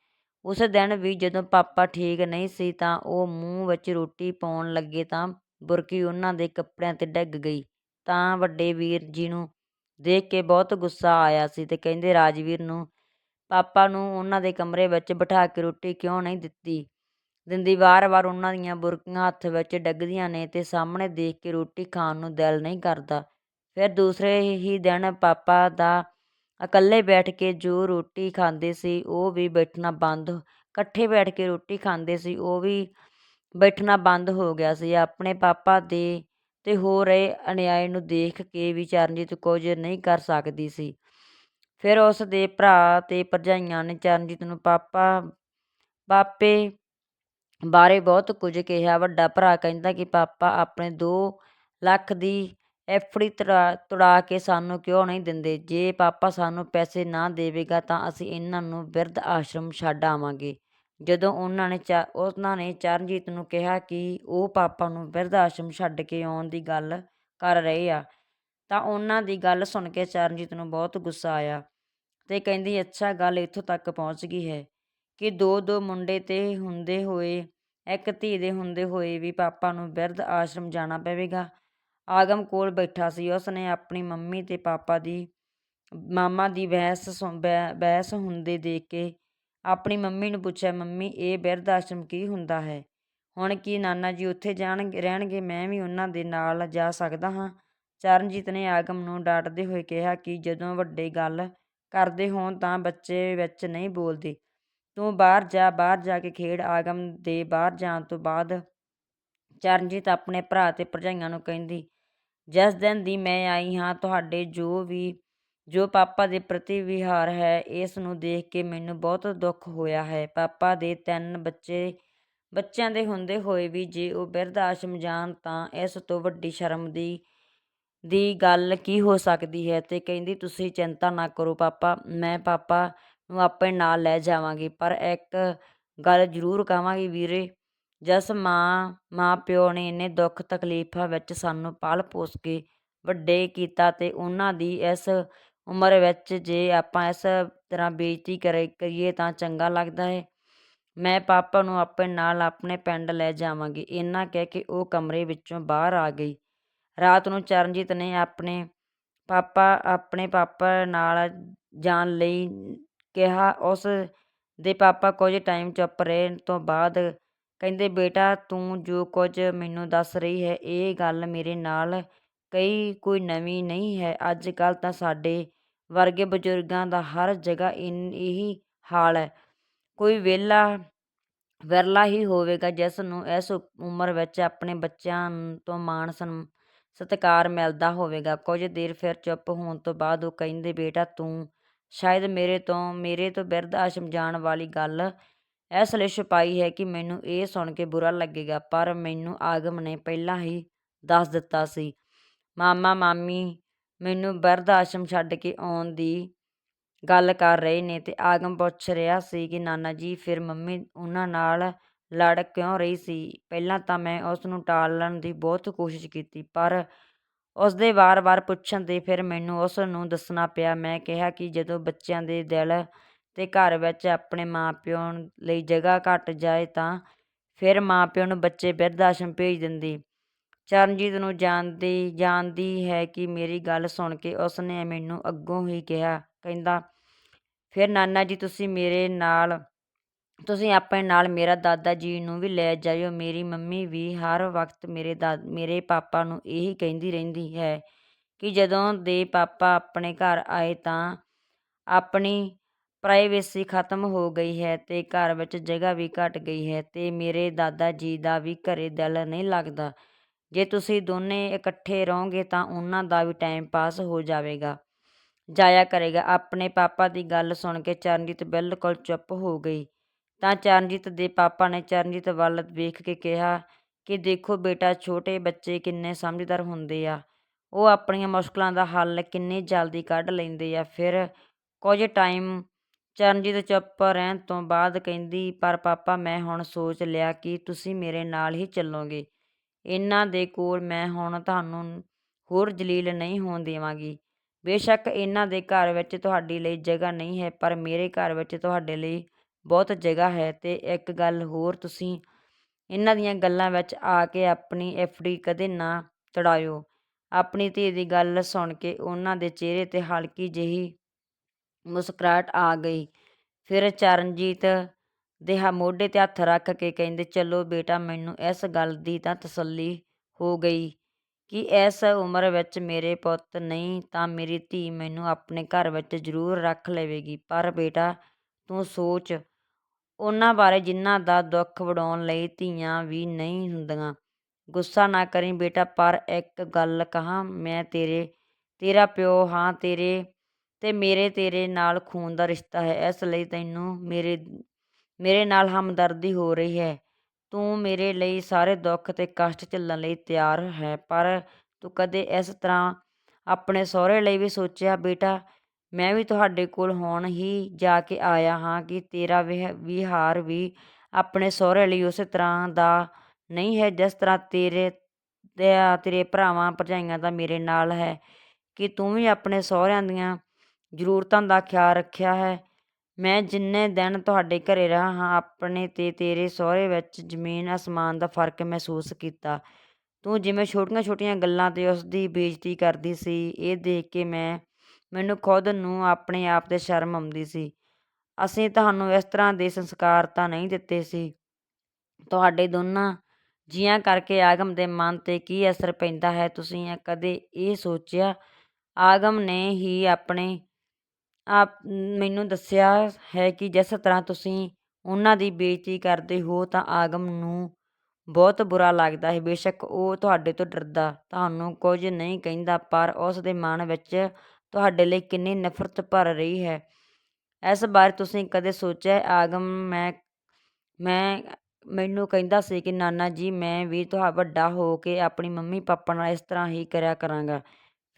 ਉਸ ਦਿਨ ਵੀ ਜਦੋਂ ਪਾਪਾ ਠੀਕ ਨਹੀਂ ਸੀ ਤਾਂ ਉਹ ਮੂੰਹ ਵਿੱਚ ਰੋਟੀ ਪਾਉਣ ਲੱਗੇ ਤਾਂ ਬੁਰਕੀ ਉਹਨਾਂ ਦੇ ਕੱਪੜਿਆਂ ਤੇ ਡਿੱਗ ਗਈ। ਤਾਂ ਵੱਡੇ ਵੀਰ ਜੀ ਨੂੰ ਦੇਖ ਕੇ ਬਹੁਤ ਗੁੱਸਾ ਆਇਆ ਸੀ ਤੇ ਕਹਿੰਦੇ, ਰਾਜਵੀਰ ਨੂੰ, ਪਾਪਾ ਨੂੰ ਉਹਨਾਂ ਦੇ ਕਮਰੇ ਵਿੱਚ ਬਿਠਾ ਕੇ ਰੋਟੀ ਕਿਉਂ ਨਹੀਂ ਦਿੱਤੀ? ਦਿੰਦੀ ਵਾਰ-ਵਾਰ ਉਹਨਾਂ ਦੀਆਂ ਬੁਰਕੀਆਂ ਹੱਥ ਵਿੱਚ ਡਿੱਗਦੀਆਂ ਨੇ ਤੇ ਸਾਹਮਣੇ ਦੇਖ ਕੇ ਰੋਟੀ ਖਾਣ ਨੂੰ ਦਿਲ ਨਹੀਂ ਕਰਦਾ। ਫਿਰ ਦੂਸਰੇ ਹੀ ਦਿਨ ਪਾਪਾ ਦਾ ਇਕੱਲੇ ਬੈਠ ਕੇ ਜੋ ਰੋਟੀ ਖਾਂਦੇ ਸੀ, ਉਹ ਵੀ ਬੈਠਣਾ ਬੰਦ, ਇਕੱਠੇ ਬੈਠ ਕੇ ਰੋਟੀ ਖਾਂਦੇ ਸੀ, ਉਹ ਵੀ ਬੈਠਣਾ ਬੰਦ ਹੋ ਗਿਆ ਸੀ। ਆਪਣੇ ਪਾਪਾ ਦੇ ਤੇ ਹੋ ਰਹੇ ਅਨਿਆਏ ਨੂੰ ਦੇਖ ਕੇ ਵੀ ਚਰਨਜੀਤ ਕੁਝ ਨਹੀਂ ਕਰ ਸਕਦੀ ਸੀ। ਫਿਰ ਉਸ ਦੇ ਭਰਾ ਤੇ ਭਰਜਾਈਆਂ ਨੇ ਚਰਨਜੀਤ ਨੂੰ ਪਾਪਾ, ਪਾਪੇ ਬਾਰੇ ਬਹੁਤ ਕੁਝ ਕਿਹਾ। ਵੱਡਾ ਭਰਾ ਕਹਿੰਦਾ ਕਿ ਪਾਪਾ ਆਪਣੇ 2 ਲੱਖ ਦੀ ਐਫਡੀ ਤੁੜਾ ਤੁੜਾ ਕੇ ਸਾਨੂੰ ਕਿਉਂ ਨਹੀਂ ਦਿੰਦੇ? ਜੇ ਪਾਪਾ ਸਾਨੂੰ ਪੈਸੇ ਨਾ ਦੇਵੇਗਾ ਤਾਂ ਅਸੀਂ ਇਹਨਾਂ ਨੂੰ ਬਿਰਧ ਆਸ਼ਰਮ ਛੱਡ ਆਵਾਂਗੇ। ਜਦੋਂ ਉਹਨਾਂ ਨੇ ਚਾ, ਉਹਨਾਂ ਨੇ ਚਰਨਜੀਤ ਨੂੰ ਕਿਹਾ ਕਿ ਉਹ ਪਾਪਾ ਨੂੰ ਬਿਰਧ ਆਸ਼ਰਮ ਛੱਡ ਕੇ ਆਉਣ ਦੀ ਗੱਲ ਕਰ ਰਹੇ ਆ, ਤਾਂ ਉਹਨਾਂ ਦੀ ਗੱਲ ਸੁਣ ਕੇ ਚਰਨਜੀਤ ਨੂੰ ਬਹੁਤ ਗੁੱਸਾ ਆਇਆ ਤੇ ਕਹਿੰਦੀ, ਅੱਛਾ, ਗੱਲ ਇੱਥੋਂ ਤੱਕ ਪਹੁੰਚ ਗਈ ਹੈ ਕਿ ਦੋ ਦੋ ਮੁੰਡੇ ਤੇ ਹੁੰਦੇ ਹੋਏ, ਇੱਕ ਧੀ ਦੇ ਹੁੰਦੇ ਹੋਏ ਵੀ ਪਾਪਾ ਨੂੰ ਬਿਰਧ ਆਸ਼ਰਮ ਜਾਣਾ ਪਵੇਗਾ। ਆਗਮ ਕੋਲ ਬੈਠਾ ਸੀ। ਉਸ ਨੇ ਆਪਣੀ ਮੰਮੀ ਤੇ ਪਾਪਾ ਦੀ, ਮਾਮਾ ਦੀ ਬਹਿਸ ਸੁਣ- ਬਹਿ- ਬਹਿਸ ਹੁੰਦੇ ਦੇਖ ਕੇ ਆਪਣੀ ਮੰਮੀ ਨੂੰ ਪੁੱਛਿਆ, ਮੰਮੀ, ਇਹ ਬਿਰਧ ਆਸ਼ਰਮ ਕੀ ਹੁੰਦਾ ਹੈ? ਹੁਣ ਕੀ ਨਾਨਾ ਜੀ ਉੱਥੇ ਜਾਣਗੇ, ਰਹਿਣਗੇ? ਮੈਂ ਵੀ ਉਹਨਾਂ ਦੇ ਨਾਲ ਜਾ ਸਕਦਾ ਹਾਂ। ਚਰਨਜੀਤ ਨੇ ਆਗਮ ਨੂੰ ਡਾਂਟਦੇ ਹੋਏ ਕਿਹਾ ਕਿ ਜਦੋਂ ਵੱਡੇ ਗੱਲ ਕਰਦੇ ਹੋਣ ਤਾਂ ਬੱਚੇ ਵਿੱਚ ਨਹੀਂ ਬੋਲਦੇ। ਤੂੰ ਬਾਹਰ ਜਾ ਬਾਹਰ ਜਾ ਕੇ ਖੇਡ। ਆਗਮ ਦੇ ਬਾਹਰ ਜਾਣ ਤੋਂ ਬਾਅਦ ਚਰਨਜੀਤ ਆਪਣੇ ਭਰਾ ਤੇ ਭਰਜਾਈਆਂ ਨੂੰ ਕਹਿੰਦੀ ਜਿਸ ਦਿਨ ਦੀ ਮੈਂ ਆਈ ਹਾਂ, ਤੁਹਾਡੇ ਜੋ ਵੀ, ਜੋ ਪਾਪਾ ਦੇ ਪ੍ਰਤੀ ਵਿਹਾਰ ਹੈ, ਇਸ ਨੂੰ ਦੇਖ ਕੇ ਮੈਨੂੰ ਬਹੁਤ ਦੁੱਖ ਹੋਇਆ ਹੈ। ਪਾਪਾ ਦੇ ਤਿੰਨ ਬੱਚੇ, ਬੱਚਿਆਂ ਦੇ ਹੁੰਦੇ ਹੋਏ ਵੀ ਜੇ ਉਹ ਬਿਰਧ ਆਸ਼ਰਮ ਜਾਣ ਤਾਂ ਇਸ ਤੋਂ ਵੱਡੀ ਸ਼ਰਮ ਦੀ ਦੀ ਗੱਲ ਕੀ ਹੋ ਸਕਦੀ ਹੈ ਤੇ ਕਹਿੰਦੀ, ਤੁਸੀਂ ਚਿੰਤਾ ਨਾ ਕਰੋ ਪਾਪਾ, ਮੈਂ ਪਾਪਾ ਨੂੰ ਆਪਣੇ ਨਾਲ ਲੈ ਜਾਵਾਂਗੀ, ਪਰ ਇੱਕ ਗੱਲ ਜ਼ਰੂਰ ਕਹਾਂਗੀ ਵੀਰੇ ਜਿਸ ਮਾਂ ਮਾਂ ਪਿਓ ਨੇ ਇੰਨੇ ਦੁੱਖ ਤਕਲੀਫਾਂ ਵਿੱਚ ਸਾਨੂੰ ਪਾਲ ਪੋਸ ਕੇ ਵੱਡੇ ਕੀਤਾ ਅਤੇ ਉਹਨਾਂ ਦੀ ਇਸ ਉਮਰ ਵਿੱਚ ਜੇ ਆਪਾਂ ਇਸ ਤਰ੍ਹਾਂ ਬੇਇੱਜ਼ਤੀ ਕਰੇ, ਕਰੀਏ ਤਾਂ ਚੰਗਾ ਲੱਗਦਾ ਹੈ ਮੈਂ ਪਾਪਾ ਨੂੰ ਆਪਣੇ ਨਾਲ ਆਪਣੇ ਪਿੰਡ ਲੈ ਜਾਵਾਂਗੀ। ਇੰਨਾ ਕਹਿ ਕੇ ਉਹ ਕਮਰੇ ਵਿੱਚੋਂ ਬਾਹਰ ਆ ਗਈ। ਰਾਤ ਨੂੰ ਚਰਨਜੀਤ ਨੇ ਆਪਣੇ ਪਾਪਾ ਆਪਣੇ ਪਾਪਾ ਨਾਲ ਜਾਣ ਲਈ ਕਿਹਾ। ਉਸ ਦੇ ਪਾਪਾ ਕੁਝ ਟਾਈਮ ਚੁੱਪ ਰਹੇ ਤੋਂ ਬਾਅਦ ਕਹਿੰਦੇ, ਬੇਟਾ, ਤੂੰ ਜੋ ਕੁਝ ਮੈਨੂੰ ਦੱਸ ਰਹੀ ਹੈ, ਇਹ ਗੱਲ ਮੇਰੇ ਨਾਲ ਕਈ ਕੋਈ ਨਵੀਂ ਨਹੀਂ ਹੈ। ਅੱਜ ਕੱਲ੍ਹ ਤਾਂ ਸਾਡੇ ਵਰਗੇ ਬਜ਼ੁਰਗਾਂ ਦਾ ਹਰ ਜਗ੍ਹਾ ਇਨ, ਇਹੀ ਹਾਲ ਹੈ। ਕੋਈ ਵਿਹਲਾ, ਵਿਰਲਾ ਹੀ ਹੋਵੇਗਾ ਜਿਸ ਨੂੰ ਇਸ ਉਮਰ ਵਿੱਚ ਆਪਣੇ ਬੱਚਿਆਂ ਤੋਂ ਮਾਣ ਸਨ, ਸਤਿਕਾਰ ਮਿਲਦਾ ਹੋਵੇਗਾ। ਕੁਝ ਦੇਰ ਫਿਰ ਚੁੱਪ ਹੋਣ ਤੋਂ ਬਾਅਦ ਉਹ ਕਹਿੰਦੇ, ਬੇਟਾ, ਤੂੰ ਸ਼ਾਇਦ ਮੇਰੇ ਤੋਂ ਮੇਰੇ ਤੋਂ ਬਿਰਧ ਆਸ਼ਮ ਜਾਣ ਵਾਲੀ ਗੱਲ ਇਸ ਲਈ ਛੁਪਾਈ ਹੈ ਕਿ ਮੈਨੂੰ ਇਹ ਸੁਣ ਕੇ ਬੁਰਾ ਲੱਗੇਗਾ, ਪਰ ਮੈਨੂੰ ਆਗਮ ਨੇ ਪਹਿਲਾਂ ਹੀ ਦੱਸ ਦਿੱਤਾ ਸੀ। ਮਾਮਾ, ਮਾਮੀ, ਮੈਨੂੰ ਬਿਰਧ ਆਸ਼ਮ ਛੱਡ ਕੇ ਆਉਣ ਦੀ ਗੱਲ ਕਰ ਰਹੇ ਨੇ ਤੇ ਆਗਮ ਪੁੱਛ ਰਿਹਾ ਸੀ ਕਿ ਨਾਨਾ ਜੀ, ਫਿਰ ਮੰਮੀ ਉਹਨਾਂ ਨਾਲ ਲੜ ਕਿਉਂ ਰਹੀ ਸੀ? ਪਹਿਲਾਂ ਤਾਂ ਮੈਂ ਉਸ ਨੂੰ ਟਾਲਣ ਦੀ ਬਹੁਤ ਕੋਸ਼ਿਸ਼ ਕੀਤੀ, ਪਰ ਉਸ ਦੇ ਵਾਰ-ਵਾਰ ਪੁੱਛਣ ਤੇ ਫਿਰ ਮੈਨੂੰ ਉਸ ਨੂੰ ਦੱਸਣਾ ਪਿਆ। ਮੈਂ ਕਿਹਾ ਕਿ ਜਦੋਂ ਬੱਚਿਆਂ ਦੇ ਦਿਲ ਅਤੇ ਘਰ ਵਿੱਚ ਆਪਣੇ ਮਾਂ ਪਿਓ ਲਈ ਜਗ੍ਹਾ ਘੱਟ ਜਾਏ ਤਾਂ ਫਿਰ ਮਾਂ ਪਿਓ ਨੂੰ ਬੱਚੇ ਬਿਰਧ ਆਸ਼ਰਮ ਭੇਜ ਦਿੰਦੀ। ਚਰਨਜੀਤ ਨੂੰ ਜਾਣਦੀ ਜਾਣਦੀ ਹੈ ਕਿ ਮੇਰੀ ਗੱਲ ਸੁਣ ਕੇ ਉਸ ਨੇ ਮੈਨੂੰ ਅੱਗੋਂ ਹੀ ਕਿਹਾ, ਕਹਿੰਦਾ, ਫਿਰ ਨਾਨਾ ਜੀ, ਤੁਸੀਂ ਮੇਰੇ ਨਾਲ, ਤੁਸੀਂ ਆਪਣੇ ਨਾਲ ਮੇਰਾ ਦਾਦਾ ਜੀ ਨੂੰ ਵੀ ਲੈ ਜਾਇਓ। ਮੇਰੀ ਮੰਮੀ ਵੀ ਹਰ ਵਕਤ ਮੇਰੇ ਦਾ, ਮੇਰੇ ਪਾਪਾ ਨੂੰ ਇਹੀ ਕਹਿੰਦੀ ਰਹਿੰਦੀ ਹੈ ਕਿ ਜਦੋਂ ਦੇ ਪਾਪਾ ਆਪਣੇ ਘਰ ਆਏ ਤਾਂ ਆਪਣੀ ਪ੍ਰਾਈਵੇਸੀ ਖਤਮ ਹੋ ਗਈ ਹੈ ਅਤੇ ਘਰ ਵਿੱਚ ਜਗ੍ਹਾ ਵੀ ਘੱਟ ਗਈ ਹੈ ਅਤੇ ਮੇਰੇ ਦਾਦਾ ਜੀ ਦਾ ਵੀ ਘਰੇ ਦਿਲ ਨਹੀਂ ਲੱਗਦਾ। ਜੇ ਤੁਸੀਂ ਦੋਨੇ ਇਕੱਠੇ ਰਹੋਗੇ ਤਾਂ ਉਹਨਾਂ ਦਾ ਵੀ ਟਾਈਮ ਪਾਸ ਹੋ ਜਾਵੇਗਾ। ਜਾਇਆ ਕਰੇਗਾ। ਆਪਣੇ ਪਾਪਾ ਦੀ ਗੱਲ ਸੁਣ ਕੇ ਚਰਨਜੀਤ ਬਿਲਕੁਲ ਚੁੱਪ ਹੋ ਗਈ। ਤਾਂ ਚਰਨਜੀਤ ਦੇ ਪਾਪਾ ਨੇ ਚਰਨਜੀਤ ਵੱਲ ਵੇਖ ਕੇ ਕਿਹਾ ਕਿ ਦੇਖੋ ਬੇਟਾ, ਛੋਟੇ ਬੱਚੇ ਕਿੰਨੇ ਸਮਝਦਾਰ ਹੁੰਦੇ ਆ। ਉਹ ਆਪਣੀਆਂ ਮੁਸ਼ਕਲਾਂ ਦਾ ਹੱਲ ਕਿੰਨੀ ਜਲਦੀ ਕੱਢ ਲੈਂਦੇ ਆ। ਫਿਰ ਕੁਝ ਟਾਈਮ ਚਰਨਜੀਤ ਚੁੱਪ ਰਹਿਣ ਤੋਂ ਬਾਅਦ ਕਹਿੰਦੀ, ਪਰ ਪਾਪਾ, ਮੈਂ ਹੁਣ ਸੋਚ ਲਿਆ ਕਿ ਤੁਸੀਂ ਮੇਰੇ ਨਾਲ ਹੀ ਚੱਲੋਗੇ। ਇਹਨਾਂ ਦੇ ਕੋਲ ਮੈਂ ਹੁਣ ਤੁਹਾਨੂੰ ਹੋਰ ਜਲੀਲ ਨਹੀਂ ਹੋਣ ਦੇਵਾਂਗੀ। ਬੇਸ਼ੱਕ ਇਹਨਾਂ ਦੇ ਘਰ ਵਿੱਚ ਤੁਹਾਡੇ ਲਈ ਜਗ੍ਹਾ ਨਹੀਂ ਹੈ, ਪਰ ਮੇਰੇ ਘਰ ਵਿੱਚ ਤੁਹਾਡੇ ਲਈ ਬਹੁਤ ਜਗ੍ਹਾ ਹੈ। ਤੇ ਇੱਕ ਗੱਲ ਹੋਰ, ਤੁਸੀਂ ਇਹਨਾਂ ਦੀਆਂ ਗੱਲਾਂ ਵਿੱਚ ਆ ਕੇ ਆਪਣੀ ਐਫਡੀ ਕਦੇ ਨਾ ਤੜਾਇਓ। ਆਪਣੀ ਧੀ ਦੀ ਗੱਲ ਸੁਣ ਕੇ ਉਹਨਾਂ ਦੇ ਚਿਹਰੇ ਤੇ ਹਲਕੀ ਜਿਹੀ ਮੁਸਕਰਾਹਟ ਆ ਗਈ। ਫਿਰ ਚਰਨਜੀਤ ਦੇ ਮੋਢੇ ਤੇ ਹੱਥ ਰੱਖ ਕੇ ਕਹਿੰਦੇ, ਚਲੋ ਬੇਟਾ, ਮੈਨੂੰ ਇਸ ਗੱਲ ਦੀ ਤਾਂ ਤਸੱਲੀ ਹੋ ਗਈ ਕਿ ਇਸ ਉਮਰ ਵਿੱਚ ਮੇਰੇ ਪੁੱਤ ਨਹੀਂ ਤਾਂ ਮੇਰੀ ਧੀ ਮੈਨੂੰ ਆਪਣੇ ਘਰ ਵਿੱਚ ਜ਼ਰੂਰ ਰੱਖ ਲਵੇਗੀ। ਪਰ ਬੇਟਾ, ਤੂੰ ਸੋਚ, ਉਹਨਾਂ ਬਾਰੇ ਜਿਨ੍ਹਾਂ ਦਾ ਦੁੱਖ ਵਡਾਉਣ ਲਈ ਧੀਆਂ ਵੀ ਨਹੀਂ ਹੁੰਦੀਆਂ। ਗੁੱਸਾ ਨਾ ਕਰੀਂ ਬੇਟਾ, ਪਰ ਇੱਕ ਗੱਲ ਕਹਾਂ, ਮੈਂ ਤੇਰੇ, ਤੇਰਾ ਪਿਓ ਹਾਂ, ਤੇਰੇ ਅਤੇ ਮੇਰੇ ਤੇਰੇ ਨਾਲ ਖੂਨ ਦਾ ਰਿਸ਼ਤਾ ਹੈ। ਇਸ ਲਈ ਤੈਨੂੰ ਮੇਰੇ ਮੇਰੇ ਨਾਲ ਹਮਦਰਦੀ ਹੋ ਰਹੀ ਹੈ। ਤੂੰ ਮੇਰੇ ਲਈ ਸਾਰੇ ਦੁੱਖ ਅਤੇ ਕਸ਼ਟ ਝੱਲਣ ਲਈ ਤਿਆਰ ਹੈ, ਪਰ ਤੂੰ ਕਦੇ ਇਸ ਤਰ੍ਹਾਂ ਆਪਣੇ ਸਹੁਰੇ ਲਈ ਵੀ ਸੋਚਿਆ, ਬੇਟਾ, ਮੈਂ ਵੀ ਤੁਹਾਡੇ ਕੋਲ ਹੁਣ ਹੀ ਜਾ ਕੇ ਆਇਆ ਹਾਂ ਕਿ ਤੇਰਾ ਵਿਹ, ਵਿਹਾਰ ਵੀ ਆਪਣੇ ਸਹੁਰੇ ਲਈ ਉਸੇ ਤਰ੍ਹਾਂ ਦਾ ਨਹੀਂ ਹੈ, ਜਿਸ ਤਰ੍ਹਾਂ ਤੇਰੇ ਤੇਰੇ ਭਰਾਵਾਂ ਭਰਜਾਈਆਂ ਦਾ ਮੇਰੇ ਨਾਲ ਹੈ। ਕਿ ਤੂੰ ਵੀ ਆਪਣੇ ਸਹੁਰਿਆਂ ਦੀਆਂ ਜ਼ਰੂਰਤਾਂ ਦਾ ਖਿਆਲ ਰੱਖਿਆ ਹੈ। ਮੈਂ ਜਿੰਨੇ ਦਿਨ ਤੁਹਾਡੇ ਘਰ ਰਹਾ ਹਾਂ, ਆਪਣੇ ਅਤੇ ਤੇਰੇ ਸਹੁਰੇ ਵਿੱਚ ਜ਼ਮੀਨ ਅਸਮਾਨ ਦਾ ਫ਼ਰਕ ਮਹਿਸੂਸ ਕੀਤਾ। ਤੂੰ ਜਿਵੇਂ ਛੋਟੀਆਂ-ਛੋਟੀਆਂ ਗੱਲਾਂ ਤੇ ਉਸ ਦੀ ਬੇਇੱਜ਼ਤੀ ਕਰਦੀ ਸੀ, ਇਹ ਦੇਖ ਕੇ ਮੈਂ, ਮੈਨੂੰ ਖੁਦ ਨੂੰ ਆਪਣੇ ਆਪ ਤੇ ਸ਼ਰਮ ਆਉਂਦੀ ਸੀ। ਅਸੀਂ ਤੁਹਾਨੂੰ ਇਸ ਤਰ੍ਹਾਂ ਦੇ ਸੰਸਕਾਰ ਤਾਂ ਨਹੀਂ ਦਿੱਤੇ ਸੀ। ਤੁਹਾਡੇ ਦੋਨਾਂ ਜੀਆਂ ਕਰਕੇ ਆਗਮ ਦੇ ਮਨ ਤੇ ਕੀ ਅਸਰ ਪੈਂਦਾ ਹੈ, ਤੁਸੀਂ ਕਦੇ ਇਹ ਸੋਚਿਆ? ਆਗਮ ਨੇ ਹੀ ਆਪਣੇ ਆਪ ਮੈਨੂੰ ਦੱਸਿਆ ਹੈ ਕਿ ਜਿਸ ਤਰ੍ਹਾਂ ਤੁਸੀਂ ਉਹਨਾਂ ਦੀ ਬੇਇੱਜ਼ਤੀ ਕਰਦੇ ਹੋ ਤਾਂ ਆਗਮ ਨੂੰ ਬਹੁਤ ਬੁਰਾ ਲੱਗਦਾ ਹੈ। ਬੇਸ਼ੱਕ ਉਹ ਤੁਹਾਡੇ ਤੋਂ ਡਰਦਾ, ਤੁਹਾਨੂੰ ਕੁਝ ਨਹੀਂ ਕਹਿੰਦਾ, ਪਰ ਉਸ ਦੇ ਮਨ ਵਿੱਚ ਤੁਹਾਡੇ ਲਈ ਕਿੰਨੀ ਨਫ਼ਰਤ ਭਰ ਰਹੀ ਹੈ। ਇਸ ਬਾਰੇ ਤੁਸੀਂ ਕਦੇ ਸੋਚਿਆ ਹੈ? ਆਗਮ, ਮੈਂ ਮੈਂ ਮੈਨੂੰ ਕਹਿੰਦਾ ਸੀ ਕਿ ਨਾਨਾ ਜੀ, ਮੈਂ ਵੀ ਤੁਹਾ ਵੱਡਾ ਹੋ ਕੇ ਆਪਣੀ ਮੰਮੀ ਪਾਪਾ ਨਾਲ ਇਸ ਤਰ੍ਹਾਂ ਹੀ ਕਰਿਆ ਕਰਾਂਗਾ।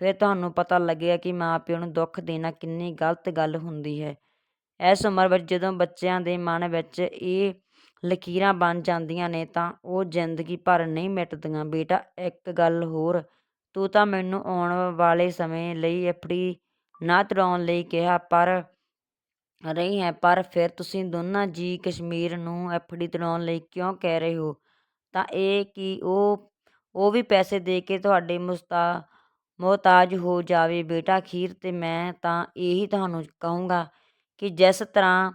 ਫਿਰ ਤੁਹਾਨੂੰ ਪਤਾ ਲੱਗੇਗਾ ਕਿ ਮਾਂ ਪਿਓ ਨੂੰ ਦੁੱਖ ਦੇਣਾ ਕਿੰਨੀ ਗਲਤ ਗੱਲ ਹੁੰਦੀ ਹੈ। ਇਸ ਉਮਰ ਵਿੱਚ ਜਦੋਂ ਬੱਚਿਆਂ ਦੇ ਮਨ ਵਿੱਚ ਇਹ ਲਕੀਰਾਂ ਬਣ ਜਾਂਦੀਆਂ ਨੇ ਤਾਂ ਉਹ ਜ਼ਿੰਦਗੀ ਭਰ ਨਹੀਂ ਮਿਟਦੀਆਂ। ਬੇਟਾ, ਇੱਕ ਗੱਲ ਹੋਰ, ਤੂੰ ਤਾਂ ਮੈਨੂੰ ਆਉਣ ਵਾਲੇ ਸਮੇਂ ਲਈ ਆਪਣੀ ਨਾ ਤੁਰਾਉਣ ਲਈ ਕਿਹਾ ਪਰ ਰਹੀ ਹੈ, ਪਰ ਫਿਰ ਤੁਸੀਂ ਦੋਨਾਂ ਜੀ ਕਸ਼ਮੀਰ ਨੂੰ ਐਫਡੀ ਤੁੜਾਉਣ ਲਈ ਕਿਉਂ ਕਹਿ ਰਹੇ ਹੋ? ਤਾਂ ਇਹ ਕਿ ਉਹ ਉਹ ਵੀ ਪੈਸੇ ਦੇ ਕੇ ਤੁਹਾਡੇ ਮੁਸਤਾ ਮੁਹਤਾਜ ਹੋ ਜਾਵੇ ਬੇਟਾ ਅਖੀਰ, ਤੇ ਮੈਂ ਤਾਂ ਇਹੀ ਤੁਹਾਨੂੰ ਕਹੂੰਗਾ ਕਿ ਜਿਸ ਤਰ੍ਹਾਂ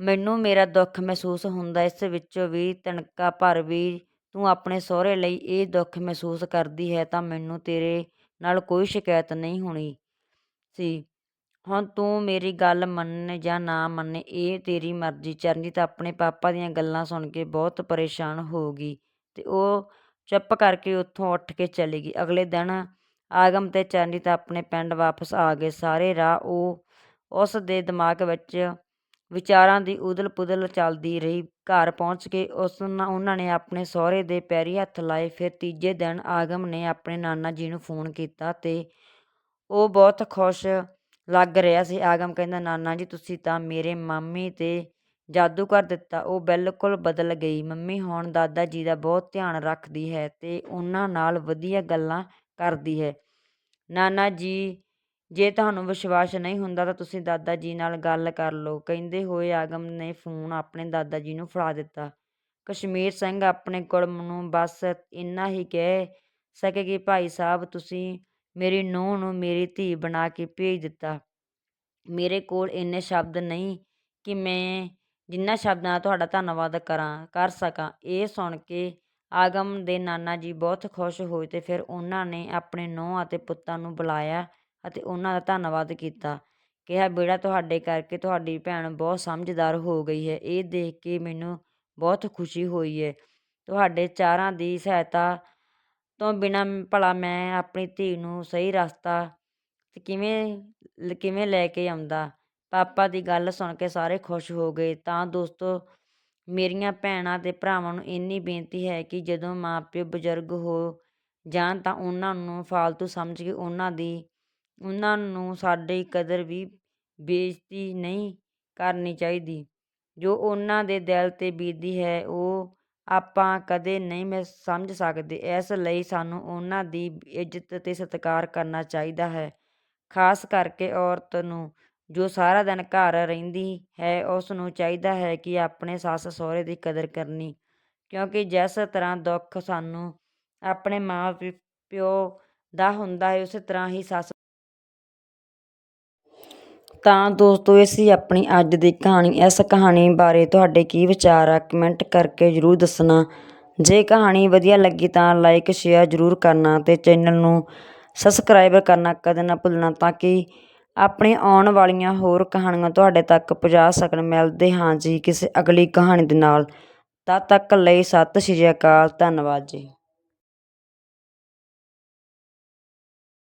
ਮੈਨੂੰ ਮੇਰਾ ਦੁੱਖ ਮਹਿਸੂਸ ਹੁੰਦਾ, ਇਸ ਵਿੱਚੋਂ ਵੀ ਤਣਕਾ ਭਰ ਵੀ ਤੂੰ ਆਪਣੇ ਸਹੁਰੇ ਲਈ ਇਹ ਦੁੱਖ ਮਹਿਸੂਸ ਕਰਦੀ ਹੈ, ਤਾਂ ਮੈਨੂੰ ਤੇਰੇ ਨਾਲ ਕੋਈ ਸ਼ਿਕਾਇਤ ਨਹੀਂ ਹੋਣੀ ਸੀ। ਹੁਣ ਤੂੰ ਮੇਰੀ ਗੱਲ ਮੰਨੇ ਜਾਂ ਨਾ ਮੰਨੇ, ਇਹ ਤੇਰੀ ਮਰਜ਼ੀ। ਚਰਨਜੀਤ ਆਪਣੇ ਪਾਪਾ ਦੀਆਂ ਗੱਲਾਂ ਸੁਣ ਕੇ ਬਹੁਤ ਪਰੇਸ਼ਾਨ ਹੋ ਗਈ ਤੇ ਉਹ ਚੁੱਪ ਕਰਕੇ ਉੱਥੋਂ ਉੱਠ ਕੇ ਚਲੀ ਗਈ। ਅਗਲੇ ਦਿਨ ਆਗਮ ਤੇ ਚਰਨਜੀਤ ਆਪਣੇ ਪਿੰਡ ਵਾਪਸ ਆ ਗਏ ਸਾਰੇ ਰਾਹ ਉਹ, ਉਸ ਦੇ ਦਿਮਾਗ ਵਿੱਚ ਵਿਚਾਰਾਂ ਦੀ ਉਦਲ ਪੁਦਲ ਚੱਲਦੀ ਰਹੀ। ਘਰ ਪਹੁੰਚ ਕੇ ਉਸ ਉਹਨਾਂ ਨੇ ਆਪਣੇ ਸਹੁਰੇ ਦੇ ਪੈਰੀ ਹੱਥ ਲਾਏ। ਫਿਰ ਤੀਜੇ ਦਿਨ ਆਗਮ ਨੇ ਆਪਣੇ ਨਾਨਾ ਜੀ ਨੂੰ ਫੋਨ ਕੀਤਾ ਤੇ ਉਹ ਬਹੁਤ ਖੁਸ਼ ਲੱਗ ਰਿਹਾ ਸੀ। ਆਗਮ ਕਹਿੰਦਾ, ਨਾਨਾ ਜੀ, ਤੁਸੀਂ ਤਾਂ ਮੇਰੇ ਮਾਮੀ ਤੇ ਜਾਦੂ ਕਰ ਦਿੱਤਾ। ਉਹ ਬਿਲਕੁਲ ਬਦਲ ਗਈ। ਮੰਮੀ ਹੁਣ ਦਾਦਾ ਜੀ ਦਾ ਬਹੁਤ ਧਿਆਨ ਰੱਖਦੀ ਹੈ ਤੇ ਉਹਨਾਂ ਨਾਲ ਵਧੀਆ ਗੱਲਾਂ ਕਰਦੀ ਹੈ। ਨਾਨਾ ਜੀ, ਜੇ ਤੁਹਾਨੂੰ ਵਿਸ਼ਵਾਸ ਨਹੀਂ ਹੁੰਦਾ ਤਾਂ ਤੁਸੀਂ ਦਾਦਾ ਜੀ ਨਾਲ ਗੱਲ ਕਰ ਲਓ। ਕਹਿੰਦੇ ਹੋਏ ਆਗਮ ਨੇ ਫੋਨ ਆਪਣੇ ਦਾਦਾ ਜੀ ਨੂੰ ਫੜਾ ਦਿੱਤਾ। ਕਸ਼ਮੀਰ ਸਿੰਘ ਆਪਣੇ ਕੁੜਮ ਨੂੰ ਬਸ ਇੰਨਾ ਹੀ ਕਹਿ ਸਕੇ ਕਿ ਭਾਈ ਸਾਹਿਬ ਤੁਸੀਂ ਮੇਰੀ ਨੂੰਹ ਨੂੰ ਮੇਰੀ ਧੀ ਬਣਾ ਕੇ ਭੇਜ ਦਿੱਤਾ। ਮੇਰੇ ਕੋਲ ਇੰਨੇ ਸ਼ਬਦ ਨਹੀਂ ਕਿ ਮੈਂ ਜਿੰਨਾ ਸ਼ਬਦਾਂ ਨਾਲ ਤੁਹਾਡਾ ਧੰਨਵਾਦ ਕਰਾਂ, ਕਰ ਸਕਾਂ। ਇਹ ਸੁਣ ਕੇ ਆਗਮ ਦੇ ਨਾਨਾ ਜੀ ਬਹੁਤ ਖੁਸ਼ ਹੋਏ ਅਤੇ ਫਿਰ ਉਹਨਾਂ ਨੇ ਆਪਣੇ ਨੂੰਹ ਅਤੇ ਪੁੱਤਾਂ ਨੂੰ ਬੁਲਾਇਆ ਅਤੇ ਉਹਨਾਂ ਦਾ ਧੰਨਵਾਦ ਕੀਤਾ। ਕਿਹਾ, ਬੇੜਾ ਤੁਹਾਡੇ ਕਰਕੇ ਤੁਹਾਡੀ ਭੈਣ ਬਹੁਤ ਸਮਝਦਾਰ ਹੋ ਗਈ ਹੈ। ਇਹ ਦੇਖ ਕੇ ਮੈਨੂੰ ਬਹੁਤ ਖੁਸ਼ੀ ਹੋਈ ਹੈ। ਤੁਹਾਡੇ ਚਾਰਾਂ ਦੀ ਸਹਾਇਤਾ ਤੋਂ ਬਿਨਾਂ ਭਲਾ ਮੈਂ ਆਪਣੀ ਧੀ ਨੂੰ ਸਹੀ ਰਸਤਾ ਕਿਵੇਂ ਕਿਵੇਂ ਲੈ ਕੇ ਆਉਂਦਾ? ਪਾਪਾ ਦੀ ਗੱਲ ਸੁਣ ਕੇ ਸਾਰੇ ਖੁਸ਼ ਹੋ ਗਏ। ਤਾਂ ਦੋਸਤੋ ਮੇਰੀਆਂ ਭੈਣਾਂ ਅਤੇ ਭਰਾਵਾਂ ਨੂੰ ਇੰਨੀ ਬੇਨਤੀ ਹੈ ਕਿ ਜਦੋਂ ਮਾਪਿਓ ਬਜ਼ੁਰਗ ਹੋ ਜਾਣ ਤਾਂ ਉਹਨਾਂ ਨੂੰ ਫਾਲਤੂ ਸਮਝ ਕੇ ਉਹਨਾਂ ਦੀ, ਉਹਨਾਂ ਨੂੰ ਸਾਡੀ ਕਦਰ ਵੀ ਬੇਇੱਜ਼ਤੀ ਨਹੀਂ ਕਰਨੀ ਚਾਹੀਦੀ। ਜੋ ਉਹਨਾਂ ਦੇ ਦਿਲ ਤੇ ਬੀਤਦੀ ਹੈ, ਉਹ ਆਪਾਂ ਕਦੇ ਨਹੀਂ ਮੈਂ ਸਮਝ ਸਕਦੇ। ਇਸ ਲਈ ਸਾਨੂੰ ਉਹਨਾਂ ਦੀ ਇੱਜ਼ਤ ਤੇ ਸਤਿਕਾਰ ਕਰਨਾ ਚਾਹੀਦਾ ਹੈ। ਖਾਸ ਕਰਕੇ ਔਰਤ ਨੂੰ ਜੋ ਸਾਰਾ ਦਿਨ ਘਰ ਰਹਿੰਦੀ ਹੈ ਉਸ ਨੂੰ ਚਾਹੀਦਾ ਹੈ ਕਿ ਆਪਣੇ ਸੱਸ ਸਹੁਰੇ ਦੀ ਕਦਰ ਕਰਨੀ, ਕਿਉਂਕਿ ਜਿਸ ਤਰ੍ਹਾਂ ਦੁੱਖ ਸਾਨੂੰ ਆਪਣੇ ਮਾਂ ਪਿਓ ਦਾ ਹੁੰਦਾ ਹੈ, ਉਸੇ ਤਰ੍ਹਾਂ ਹੀ ਸੱਸ ਤਾਂ ਦੋਸਤੋ ਇਹ ਸੀ ਆਪਣੀ ਅੱਜ ਦੀ ਕਹਾਣੀ, ਇਸ ਕਹਾਣੀ ਬਾਰੇ ਤੁਹਾਡੇ ਕੀ ਵਿਚਾਰ ਆ, ਕਮੈਂਟ ਕਰਕੇ ਜ਼ਰੂਰ ਦੱਸਣਾ। ਜੇ ਕਹਾਣੀ ਵਧੀਆ ਲੱਗੀ ਤਾਂ ਲਾਈਕ, ਸ਼ੇਅਰ ਜ਼ਰੂਰ ਕਰਨਾ ਤੇ ਚੈਨਲ ਨੂੰ ਸਬਸਕ੍ਰਾਈਬ ਕਰਨਾ ਕਦੇ ਨਾ ਭੁੱਲਣਾ ਤਾਂ ਕਿ ਆਪਣੇ ਆਉਣ ਵਾਲੀਆਂ ਹੋਰ ਕਹਾਣੀਆਂ ਤੁਹਾਡੇ ਤੱਕ ਪਹੁੰਚਾ ਸਕਣ, ਮਿਲਦੇ ਹਾਂ ਜੀ ਕਿਸੇ ਅਗਲੀ ਕਹਾਣੀ ਦੇ ਨਾਲ। ਤਦ ਤੱਕ ਲਈ ਸਤਿ ਸ਼੍ਰੀ ਅਕਾਲ, ਧੰਨਵਾਦ ਜੀ।